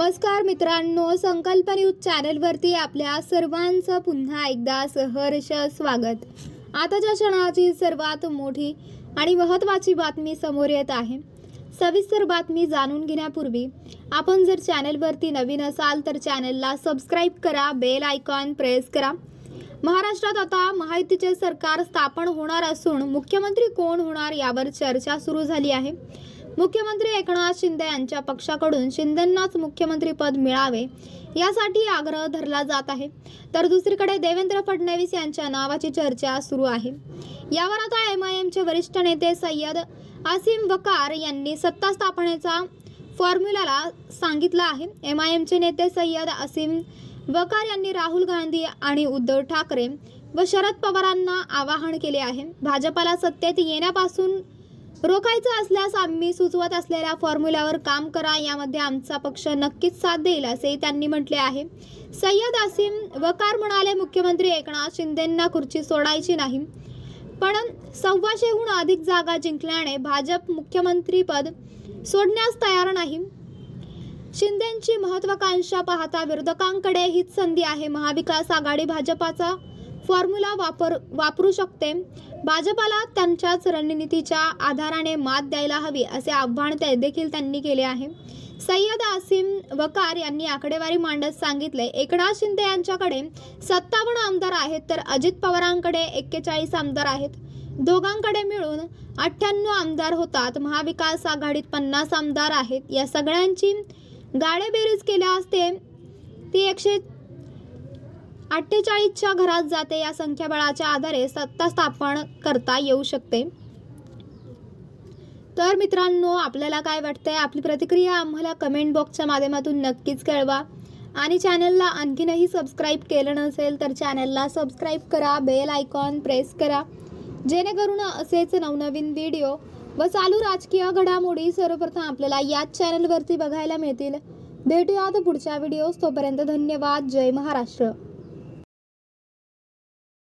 नमस्कार मित्रांनो संकल्प न्यूज चॅनलवरती आपल्या सर्वांचं पुन्हा एकदा सहर्ष स्वागत. आताच्या क्षणाची सर्वात मोठी आणि महत्त्वाची बातमी समोर येत आहे सविस्तर बातमी जाणून घेण्यापूर्वी आपण जर चॅनलवरती नवीन असाल तर चॅनलला सबस्क्राईब करा बेल आयकॉन प्रेस करा. महाराष्ट्रात आता महायुतीचे सरकार स्थापन होणार असून मुख्यमंत्री कोण होणार यावर चर्चा सुरू झाली आहे. मुख्यमंत्री एकनाथ शिंदे यांच्या पक्षाकडून शिंदेंनाच मुख्यमंत्रीपद मिळावे यासाठी आग्रह धरला जात आहे. तर दुसरीकडे देवेंद्र फडणवीस यांच्या नावाची चर्चा सुरू आहे. यावर आता एम आय एमचे वरिष्ठ नेते सय्यद आसिम वकार यांनी सत्ता स्थापनेचा फॉर्म्युलाला सांगितलं आहे. एम आय एमचे नेते सय्यद आसिम वकार यांनी राहुल गांधी आणि उद्धव ठाकरे व शरद पवारांना आवाहन केले आहे. भाजपाला सत्तेत येण्यापासून रोखायचं असल्यास आम्ही सुचवत असलेल्या फॉर्म्युल्यावर काम करा यामध्ये आमचा पक्ष नक्कीच साथ देईल असे त्यांनी म्हटले आहे. सय्यद आसिम वकार म्हणाले मुख्यमंत्री एकनाथ शिंदेंना खुर्ची सोडायची नाही. पण सव्वाशेहून अधिक जागा जिंकल्याने भाजप मुख्यमंत्रीपद सोडण्यास तयार नाही. शिंदेंची महत्वाकांक्षा पाहता विरोधकांकडे हीच संधी आहे. महाविकास आघाडी भाजपाचा फॉर्म्युला वापर वापरू शकते. भाजपाला त्यांच्याच रणनीतीच्या आधाराने मात द्यायला हवी असे आव्हान ते देखील त्यांनी केले आहे. सय्यद आसिम वकार यांनी आकडेवारी मांडत सांगितले एकनाथ शिंदे यांच्याकडे सत्तावन्न आमदार आहेत तर अजित पवारांकडे एक्केचाळीस आमदार आहेत. दोघांकडे मिळून अठ्ठ्याण्णव आमदार होतात. महाविकास आघाडीत पन्नास आमदार आहेत. या सगळ्यांची गाडेबेरीज केल्या असते ती एकशे अठ्ठेचाळीसच्या घरात जाते. या संख्याबळाच्या आधारे सत्ता स्थापन करता येऊ शकते. तर मित्रांनो आपल्याला काय वाटतंय? आपली प्रतिक्रिया आम्हाला कमेंट बॉक्सच्या माध्यमातून नक्कीच कळवा. आणि चॅनलला आणखीनही सबस्क्राईब केलं नसेल तर चॅनलला सबस्क्राईब करा. बेल आयकॉन प्रेस करा. जेणेकरून असेच नवनवीन व्हिडिओ व चालू राजकीय घडामोडी सर्वप्रथम आपल्याला याच चॅनलवरती बघायला मिळतील. भेटूयात पुढच्या व्हिडिओज तोपर्यंत धन्यवाद. जय महाराष्ट्र.